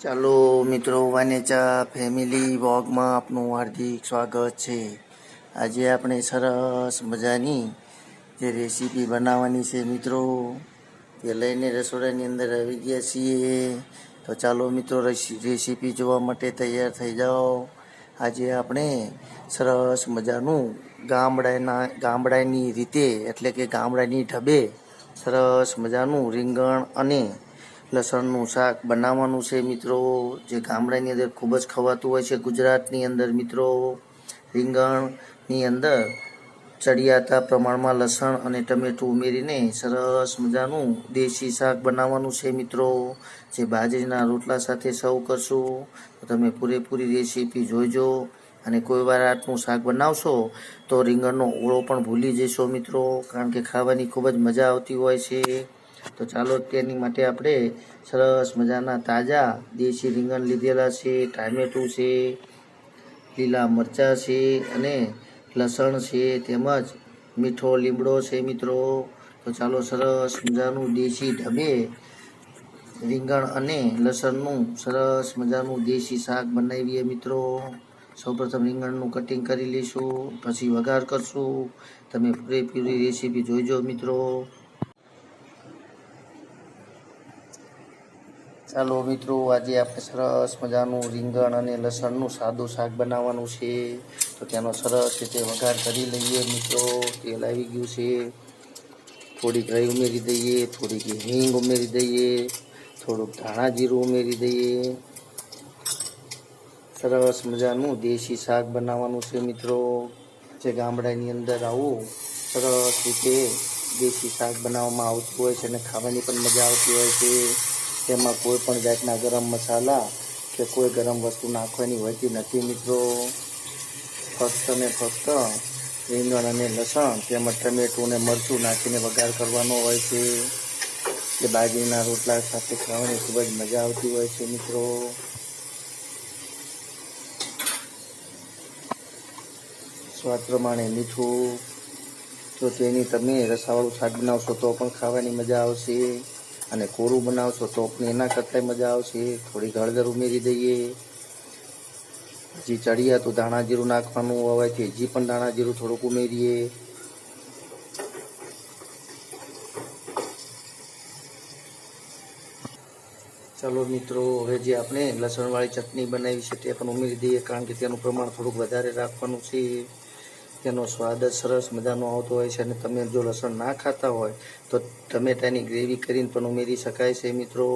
ચાલો મિત્રો, વાનેચા ફેમિલી વોગમાં આપનું હાર્દિક સ્વાગત છે. આજે આપણે સરસ મજાની જે રેસીપી બનાવવાની છે મિત્રો, તે લઈને રસોડાની અંદર આવી ગયા છીએ. તો ચાલો મિત્રો રેસીપી જોવા માટે તૈયાર થઈ જાઓ. આજે આપણે સરસ મજાનું ગામડાના, ગામડાની રીતે, એટલે કે ગામડાની ઢબે સરસ મજાનું રીંગણ અને લસણનું શાક બનાવવાનું છે મિત્રો. જે ગામડાની અંદર ખૂબ જ ખવાતું હોય છે ગુજરાતની અંદર મિત્રો. રીંગણની અંદર ચડિયાતા પ્રમાણમાં લસણ અને ટમેટું ઉમેરીને સરસ મજાનું દેશી શાક બનાવવાનું છે મિત્રો. જે બાજરીના રોટલા સાથે સર્વ કરશું તો તમે પૂરેપૂરી રેસીપી જોઈજો અને કોઈ વાર આટલું શાક બનાવશો તો રીંગણનો ઓળો પણ ભૂલી જશો મિત્રો. કારણ કે ખાવાની ખૂબ જ મજા આવતી હોય છે. તો ચાલો તેની માટે આપણે સરસ મજાના તાજા દેશી રીંગણ લીધેલા છે, ટામેટું છે, લીલા મરચાં છે અને લસણ છે, તેમજ મીઠો લીમડો છે મિત્રો. તો ચાલો સરસ મજાનું દેશી ઢબે રીંગણ અને લસણનું સરસ મજાનું દેશી શાક બનાવીએ મિત્રો. સૌપ્રથમ રીંગણનું કટિંગ કરી લઈશું, પછી વઘાર કરશું. તમે પૂરેપૂરી રેસીપી જોઈજો મિત્રો. ચાલો મિત્રો, આજે આપણે સરસ મજાનું રીંગણ અને લસણનું સાદું શાક બનાવવાનું છે. તો તેનો સરસ રીતે વઘાર કરી લઈએ મિત્રો. તેલ આવી ગયું છે. થોડીક રઈ ઉમેરી દઈએ, થોડીક હિંગ ઉમેરી દઈએ, થોડુંક ધાણા જીરું ઉમેરી દઈએ. સરસ મજાનું દેશી શાક બનાવવાનું છે મિત્રો. જે ગામડાની અંદર આવું સરસ રીતે દેશી શાક બનાવવામાં આવતું હોય છે અને ખાવાની પણ મજા આવતી હોય છે. તેમાં કોઈ પણ જાતના ગરમ મસાલા કે કોઈ ગરમ વસ્તુ નાખવાની હોતી નથી મિત્રો. ફક્ત ને ફક્ત રીંગણ અને લસણ તેમજ ટમેટું અને મરચું નાખીને વઘાર કરવાનો હોય છે. કે બાજરીના રોટલા સાથે ખાવાની ખૂબ જ મજા આવતી હોય છે મિત્રો. સ્વાદ પ્રમાણે મીઠું. તો તેની તમે રસાવાળું શાક બનાવશો તો પણ ખાવાની મજા આવશે. અને કોરું બનાવશો પણ એના કરતાંય મજા આવશે. થોડી હળદર ઉમેરી દઈએ. હજી ચડિયા તો ધાણા જીરું નાખવાનું હોવાથી હજી પણ ધાણા જીરું થોડુંક ઉમેરીએ. ચાલો મિત્રો, હવે જે આપણે લસણવાળી ચટણી બનાવી છે તે પણ ઉમેરી દઈએ કારણ કે તેનું પ્રમાણ થોડુંક વધારે રાખવાનું છે. તેનો સ્વાદ જ સરસ મજાનો આવતો હોય છે અને તમે જો લસણ ના ખાતા હોય, તો ટમેટાની ગ્રેવી કરીને પણ ઉમેરી શકાય છે મિત્રો.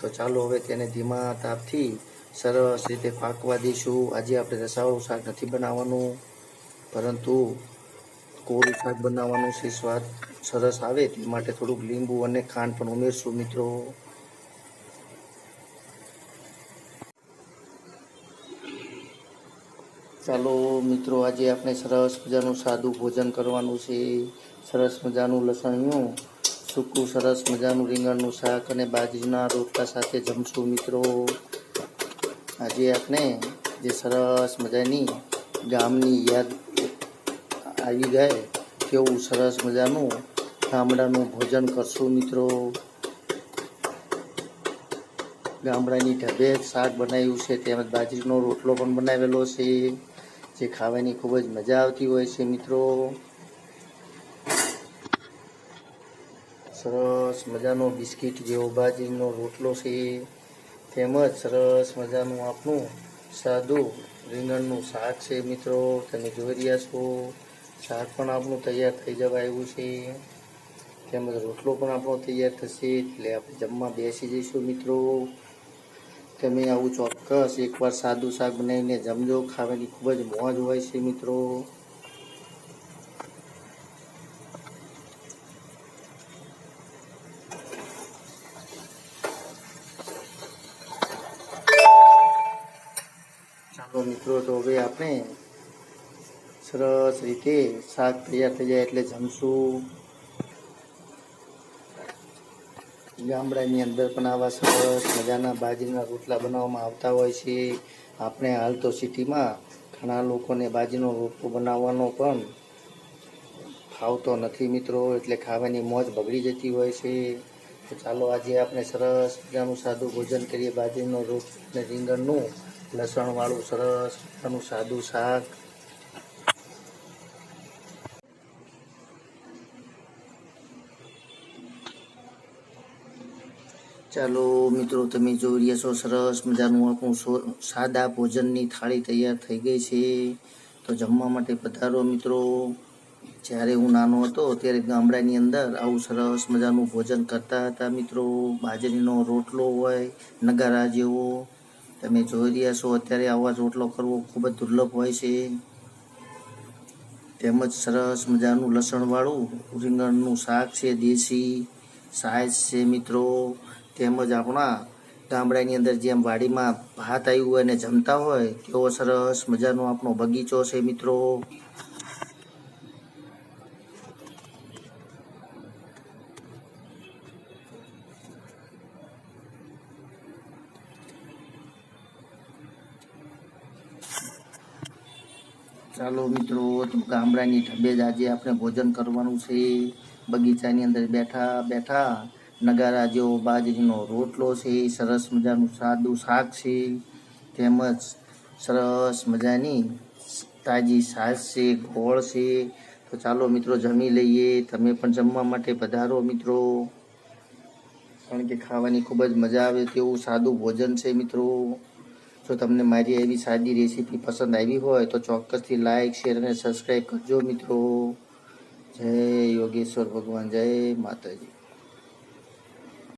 તો ચાલો હવે તેને ધીમા તાપથી સરસ રીતે પાકવા દઈશું. આજે આપણે રસાવાળું શાક નથી બનાવવાનું, પરંતુ કોરું શાક બનાવવાનું છે. સ્વાદ સરસ આવે તે માટે થોડુંક લીંબુ અને ખાંડ પણ ઉમેરશું મિત્રો. ચાલો મિત્રો, આજે આપણે સરસ મજાનું સાદું ભોજન કરવાનું છે. સરસ મજાનું લસણિયું, સૂકું સરસ મજાનું રીંગણનું શાક અને બાજરીના રોટલા સાથે જમશું મિત્રો. આજે આપણે જે સરસ મજાની ગામની યાદ આવી જાય તેવું સરસ મજાનું ગામડાનું ભોજન કરશું મિત્રો. ગામડાની ઢબે શાક બનાવ્યું છે, તેમજ બાજરીનો રોટલો પણ બનાવેલો છે. જે ખાવાની ખૂબ જ મજા આવતી હોય છે મિત્રો. સરસ મજાનો બિસ્કિટ જેવો બાજરીનો રોટલો છે તેમજ સરસ મજાનું આપણું સાદું રીંગણનું શાક છે મિત્રો. તમે જોઈ રહ્યા છો, શાક પણ આપણું તૈયાર થઈ જવા આવ્યું છે. તેમજ રોટલો પણ આપણો તૈયાર થશે એટલે આપણે જમવા બેસી જઈશું મિત્રો. તમે આવું ચોક્કસ એકવાર સાદું શાક બનાવીને જમજો. ખાવાની ખૂબ જ મોજ હોય છે મિત્રો. ચાલો મિત્રો, તો હવે આપણે સરસ રીતે શાક તૈયાર થઈ જાય એટલે જમશું. ગામડાની અંદર પણ આવા સરસ મજાના બાજરીના રોટલા બનાવવામાં આવતા હોય છે. આપણે હાલ તો સિટીમાં ઘણા લોકોને બાજરીનો રોટલો બનાવવાનો પણ ફાવતો નથી મિત્રો, એટલે ખાવાની મોજ બગડી જતી હોય છે. તો ચાલો આજે આપણે સરસ મજાનું સાદું ભોજન કરીએ બાજરીનો રોટ અને રીંગણનું લસણવાળું સરસ મજાનું સાદું શાક. ચાલો મિત્રો, તમે જોઈ રહ્યા છો, સરસ મજાનું આપણું સાદા ભોજનની થાળી તૈયાર થઈ ગઈ છે. તો જમવા માટે પધારો મિત્રો. જ્યારે હું નાનો હતો, ત્યારે ગામડાની અંદર આવું સરસ મજાનું ભોજન કરતા હતા મિત્રો. બાજરીનો રોટલો હોય, નગારા જેવો. તમે જોઈ રહ્યા છો, અત્યારે આવા રોટલો કરવો ખૂબ જ દુર્લભ હોય છે. તેમજ સરસ મજાનું લસણવાળું રીંગણનું શાક છે, દેશી સાઈઝ છે મિત્રો. તેમજ આપણા ગામડાની અંદર જેમ વાડીમાં ભાત આવ્યું હોય અને જમતા હોય તેવો સરસ મજાનો આપણો બગીચો છે મિત્રો. ચાલો મિત્રો, તો ગામડાની ઢબે જ આજે આપણે ભોજન કરવાનું છે. બગીચાની અંદર બેઠા બેઠા નગારા જેવો બાજરીનો રોટલો છે, સરસ મજાનું સાદું શાક છે, તેમજ સરસ મજાની તાજી છાશ છે, ગોળ છે. તો ચાલો મિત્રો જમી લઈએ. તમે પણ જમવા માટે પધારો મિત્રો. કારણ કે ખાવાની ખૂબ જ મજા આવે તેવું સાદું ભોજન છે મિત્રો. જો તમને મારી એવી સાદી રેસીપી પસંદ આવી હોય તો ચોક્કસથી લાઇક શેર અને સબસ્ક્રાઈબ કરજો મિત્રો. જય યોગેશ્વર ભગવાન, જય માતાજી.